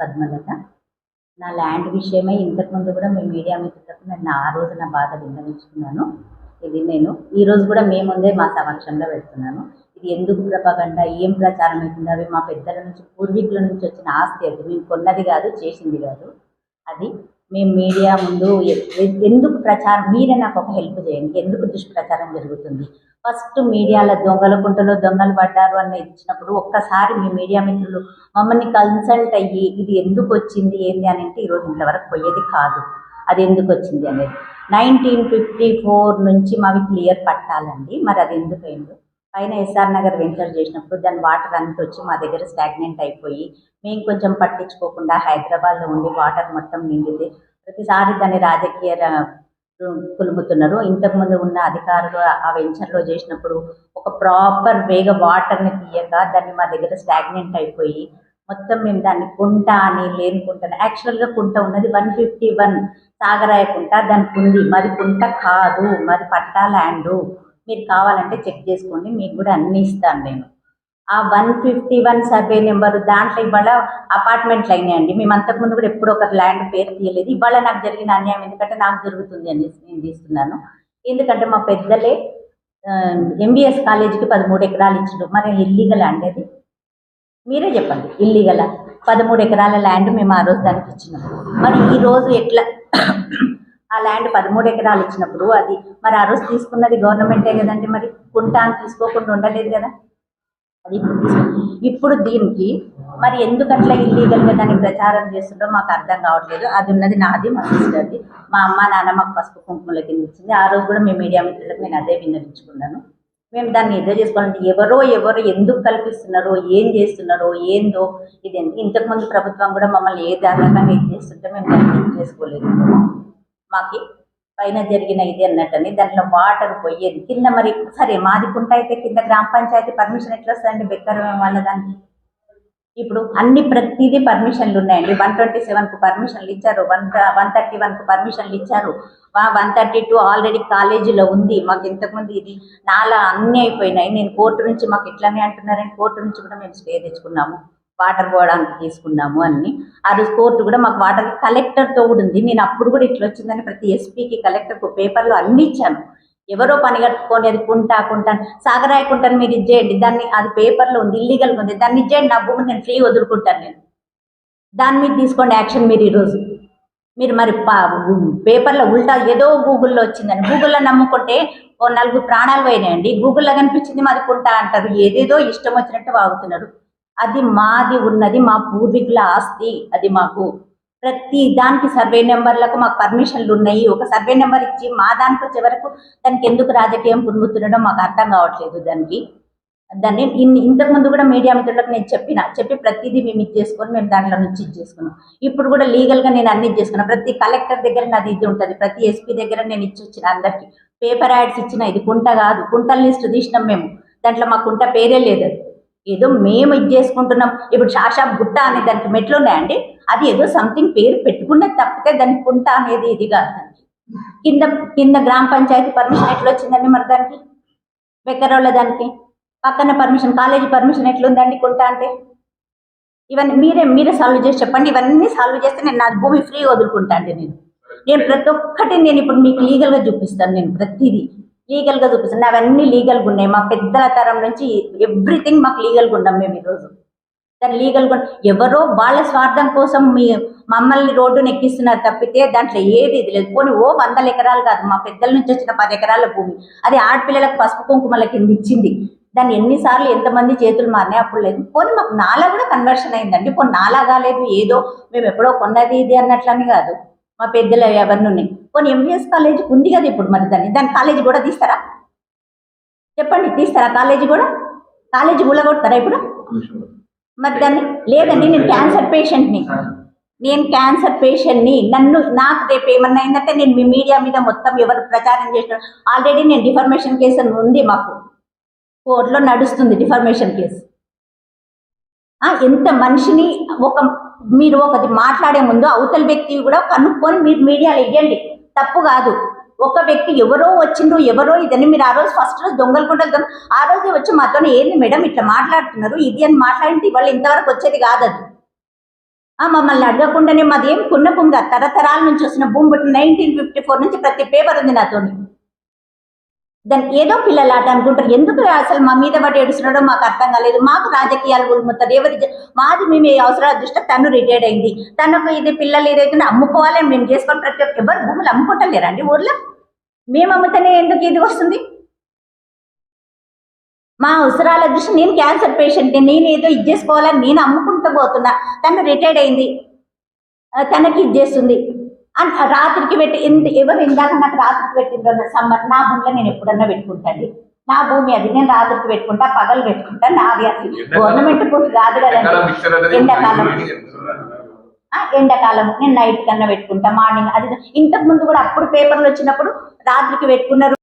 పద్మలత. నా ల్యాండ్ విషయమై ఇంతకుముందు కూడా మీ మీడియా మిత్రులకు నేను ఆ రోజు నా బాధ విన్నవించుకున్నాను. ఇది నేను ఈ రోజు కూడా మీ ముందే మా సమక్షంలో పెడుతున్నాను. ఇది ఎందుకు ప్రపగండ? ఏం ప్రచారం అవుతుంది? అవి మా పెద్దల నుంచి పూర్వీకుల నుంచి వచ్చిన ఆస్తి అది. మేము కొన్నది కాదు చేసింది కాదు. అది మేము మీడియా ముందు ఎందుకు ప్రచారం మీరే నాకు ఒక హెల్ప్ చేయండి. ఎందుకు దుష్ప్రచారం జరుగుతుంది? ఫస్ట్ మీడియాలో దొంగల కుంటలో దొంగలు పడ్డారు అన్న ఇచ్చినప్పుడు ఒక్కసారి మీ మీడియా మిత్రులు మమ్మల్ని కన్సల్ట్ అయ్యి ఇది ఎందుకు వచ్చింది ఏంది అని అంటే ఈరోజు ఇంతవరకు పోయేది కాదు. అది ఎందుకు వచ్చింది అనేది. నైన్టీన్ ఫిఫ్టీ ఫోర్ నుంచి మావి క్లియర్ పట్టాలండి. మరి అది ఎందుకు అయిందో పైన ఎస్ఆర్ నగర్ వెంచర్ చేసినప్పుడు దాని వాటర్ అంతా వచ్చి మా దగ్గర స్టాగ్నెంట్ అయిపోయి మేము కొంచెం పట్టించుకోకుండా హైదరాబాద్లో ఉండి వాటర్ మొత్తం నిండింది. ప్రతిసారి దాన్ని రాజకీయ కులుముతున్నారు. ఇంతకుముందు ఉన్న అధికారులు ఆ వెంచర్లో చేసినప్పుడు ఒక ప్రాపర్ వేగా వాటర్ని తీయక దాన్ని మా దగ్గర స్టాగ్నెంట్ అయిపోయి మొత్తం మేము దాన్ని కుంట అని లేని కుంట యాక్చువల్గా కుంట ఉన్నది వన్ ఫిఫ్టీ వన్ సాగరాయ కుంట దానికి ఉంది మరి కుంట కాదు మరి పట్టా ల్యాండు. మీరు కావాలంటే చెక్ చేసుకోండి మీకు కూడా అన్ని ఇస్తాను నేను. ఆ one fifty one survey number దాంట్లో ఇవాళ అపార్ట్మెంట్లు అయినాయండి మేము అంతకుముందు కూడా ఎప్పుడు ఒక ల్యాండ్ పేరు తీయలేదు. ఇవాళ నాకు జరిగిన అన్యాయం ఎందుకంటే నాకు జరుగుతుంది అని నేను తీస్తున్నాను. ఎందుకంటే మా పెద్దలే ఎంబీఎస్ కాలేజీకి పదమూడు ఎకరాలు ఇచ్చారు. మరి ఇల్లీగల్ అండి అది. మీరే చెప్పండి ఇల్లీగల్ పదమూడు ఎకరాల ల్యాండ్ మేము ఆ రోజు దానికి ఇచ్చినాం. మరి ఈ రోజు ఎట్లా ఆ ల్యాండ్ పదమూడు ఎకరాలు ఇచ్చినప్పుడు అది మరి ఆ రోజు తీసుకున్నది గవర్నమెంటే కదండి మరి? కుంటా అని తీసుకోకుండా ఉండలేదు కదా? అది ఇప్పుడు దీనికి మరి ఎందుకు అట్లా ఇల్లీగల్గా దాన్ని ప్రచారం చేస్తుండో మాకు అర్థం కావట్లేదు. అది ఉన్నది నాది మా సిస్టర్ది మా అమ్మ నాన్న మాకు పసుపు కుంకుమల కింద ఇచ్చింది. ఆ రోజు కూడా మేము మీడియా మిత్రులకు నేను అదే విన్నవించుకున్నాను. మేము దాన్ని ఎదురు చేసుకోవాలంటే ఎవరో ఎవరో ఎందుకు కల్పిస్తున్నారో ఏం చేస్తున్నారో ఏందో ఇది ఇంతకుముందు ప్రభుత్వం కూడా మమ్మల్ని ఏ దానికంగా ఇది చేస్తుంటే మేము దాన్ని చేసుకోలేదు. మాకి పైన జరిగిన ఇది అన్నట్టని దాంట్లో వాటర్ పోయేది. కింద మరి సరే మాది కుంట అయితే కింద గ్రామ పంచాయతీ పర్మిషన్ ఎట్లా వస్తుందండి? బెక్కరం వాళ్ళ దానికి? ఇప్పుడు అన్ని ప్రతిదీ పర్మిషన్లు ఉన్నాయండి. వన్ ట్వంటీ సెవెన్కు పర్మిషన్లు ఇచ్చారు. వన్ వన్ థర్టీ వన్కు పర్మిషన్లు ఇచ్చారు. వన్ థర్టీ టూ ఆల్రెడీ కాలేజీలో ఉంది. మాకు ఇంతకుముందు ఇది నాలా అన్నీ అయిపోయినాయి. నేను కోర్టు నుంచి మాకు ఇట్లానే అంటున్నారని కోర్టు నుంచి కూడా మేము స్టే తెచ్చుకున్నాము. వాటర్ పోవడానికి తీసుకున్నాము అన్ని. ఆ రోజు కోర్టు కూడా మాకు వాటర్ కలెక్టర్తో కూడా ఉంది. నేను అప్పుడు కూడా ఇట్లా వచ్చిందని ప్రతి ఎస్పీకి కలెక్టర్కు పేపర్లో అన్ని ఇచ్చాను. ఎవరో పని కట్టుకొని అది కుంటా కుంటాను సాగరాయకుంటాను మీరు ఇచ్చేయండి. దాన్ని అది పేపర్లో ఉంది ఇల్లీగల్గా ఉంది. దాన్ని ఇచ్చేయండి నా భూమిని నేను ఫ్రీ వదులుకుంటాను నేను. దాని మీద తీసుకోండి యాక్షన్ మీరు ఈరోజు మీరు మరి పా- పేపర్లో ఉల్టా ఏదో గూగుల్లో వచ్చిందని. గూగుల్లో నమ్ముకుంటే ఓ నలుగురు ప్రాణాలు పోయినాయండి. గూగుల్లో కనిపించింది మాది కుంటా అంటారు. ఏదేదో ఇష్టం వచ్చినట్టు వాగుతున్నారు. అది మాది ఉన్నది మా పూర్వీకుల ఆస్తి అది మాకు. ప్రతి దానికి సర్వే నెంబర్లకు మాకు పర్మిషన్లు ఉన్నాయి. ఒక సర్వే నెంబర్ ఇచ్చి మా దానికి వచ్చే వరకు దానికి ఎందుకు రాజకీయం పురుగుతుండడం మాకు అర్థం కావట్లేదు దానికి. దాన్ని ఇన్- ఇంతకుముందు కూడా మీడియా మిత్రులకు నేను చెప్పిన చెప్పి ప్రతిదీ మేము ఇది చేసుకొని మేము దాంట్లో నుంచి ఇది చేసుకున్నాం. ఇప్పుడు కూడా లీగల్గా నేను అన్ని చేసుకున్నాను ప్రతి కలెక్టర్ దగ్గర నాది ఇది ఉంటుంది. ప్రతి ఎస్పీ దగ్గర నేను ఇచ్చి వచ్చిన అందరికి. పేపర్ యాడ్స్ ఇచ్చిన ఇది కుంట కాదు. కుంటల లిస్ట్ తీసినాం మేము. దాంట్లో మా కుంట పేరే లేదు ఏదో మేము ఇది చేసుకుంటున్నాం. ఇప్పుడు షాషాప్ గుట్ట అనే దానికి మెట్లు ఉన్నాయండి. అది ఏదో సంథింగ్ పేరు పెట్టుకున్నది తప్పితే దానికి కుంట అనేది ఇది కాదు దానికి. కింద కింద గ్రామ పంచాయతీ పర్మిషన్ ఎట్లా వచ్చిందండి మరి దానికి? బెక్కరోళ్ళ దానికి. పక్కన పర్మిషన్ కాలేజీ పర్మిషన్ ఎట్లుందండి కుంట అంటే? ఇవన్నీ మీరే మీరే సాల్వ్ చేసి చెప్పండి. ఇవన్నీ సాల్వ్ చేస్తే నేను నా భూమి ఫ్రీ వదులుకుంటా అండి నేను. నేను ప్రతి ఒక్కటి నేను ఇప్పుడు మీకు లీగల్గా చూపిస్తాను నేను ప్రతిదీ. లీగల్గా చూపిస్తాను అవన్నీ లీగల్గా ఉన్నాయి. మా పెద్దల తరం నుంచి ఎవ్రీథింగ్ మాకు లీగల్గా ఉండం మేము ఈరోజు. దాని లీగల్గా ఎవరో వాళ్ళ స్వార్థం కోసం మీ మమ్మల్ని రోడ్డును ఎక్కిస్తున్నారు తప్పితే దాంట్లో ఏది ఇది లేదు. పోనీ ఓ వందల ఎకరాలు కాదు. మా పెద్దల నుంచి వచ్చిన పది ఎకరాల భూమి. అది ఆడపిల్లలకు పసుపు కుంకుమల కింద ఇచ్చింది. దాన్ని ఎన్నిసార్లు ఎంతమంది చేతులు మారినాయి అప్పుడు లేదు. పోనీ మాకు నాలా కూడా కన్వర్షన్ అయిందండి. పోనీ నాలా కాలేదు. ఏదో మేము ఎప్పుడో కొన్నది ఇది అన్నట్లని కాదు. మా పెద్దలు ఎవరిని ఉన్నాయి. కొన్ని ఎంబీఎస్ కాలేజ్ ఉంది కదా ఇప్పుడు మరి దాన్ని? దాని కాలేజీ కూడా తీస్తారా? చెప్పండి తీస్తారా కాలేజీ కూడా? కాలేజీ కూడా కొడతారా ఇప్పుడు? మరి దాన్ని? లేదండి నేను క్యాన్సర్ పేషెంట్ని. నేను క్యాన్సర్ పేషెంట్ని. నన్ను నాకు రేపు ఏమన్నా అయిందంటే నేను మీ మీడియా మీద మొత్తం ఎవరు ప్రచారం చేసిన ఆల్రెడీ నేను డిఫర్మేషన్ కేసు అని ఉంది మాకు. కోర్టులో నడుస్తుంది డిఫర్మేషన్ కేసు. ఎంత మనిషిని ఒక మీరు ఒకటి మాట్లాడే ముందు అవతల వ్యక్తి కూడా కనుక్కొని మీరు మీడియాలో ఇవ్వండి తప్పు కాదు. ఒక వ్యక్తి ఎవరో వచ్చిండ్రు ఎవరో ఇదని మీరు ఆ రోజు ఫస్ట్ రోజు దొంగలు కొంటారు ఆ రోజు వచ్చి మాతో ఏంది మేడం ఇట్లా మాట్లాడుతున్నారు? ఇది అని మాట్లాడింది వాళ్ళు ఇంతవరకు వచ్చేది కాదు అది ఆ, మమ్మల్ని అడగకుండానే మాది ఏం కున్న భూమి తరతరాల నుంచి వచ్చిన భూమి బట్టి నైన్టీన్ ఫిఫ్టీ ఫోర్ నుంచి ప్రతి పేపర్ ఉంది నాతోని. దాని ఏదో పిల్లలాట అనుకుంటారు. ఎందుకు అసలు మా మీద పడి ఏడుస్తున్నాడో మాకు అర్థం కాలేదు. మాకు రాజకీయాలు ఉల్ముతారు ఎవరి మాది మేము అవసరాల దృష్ట్యా తను రిటైర్డ్ అయింది. తనకు ఇది పిల్లలు ఏదైతే అమ్ముకోవాలని మేము చేసుకొని ప్రతి ఒక్క ఎవరు భూములు అమ్ముకుంటలేరండి ఊర్లో? మేము అమ్ముతనే ఎందుకు ఇది వస్తుంది? మా అవసరాల దృష్టి నేను క్యాన్సర్ పేషెంట్ నేను ఏదో ఇది చేసుకోవాలని నేను అమ్ముకుంటూ పోతున్నా. తను రిటైర్డ్ అయింది. తనకి ఇది చేస్తుంది. రాత్రికి పెట్టి ఎందు- ఎవరు ఇందాక నాకు రాత్రికి పెట్టిండ్రో సమ్మర్ నా భూమిలో నేను ఎప్పుడన్నా పెట్టుకుంటాను నా భూమి అది నేను రాత్రికి పెట్టుకుంటా పగలు పెట్టుకుంటా నాది అది. గవర్నమెంట్ భూమి కాదు కదండి. ఎండాకాలం ఎండాకాలం. నేను నైట్ కన్నా పెట్టుకుంటా మార్నింగ్ అది. ఇంతకు ముందు కూడా అప్పుడు పేపర్లు వచ్చినప్పుడు రాత్రికి పెట్టుకున్నారు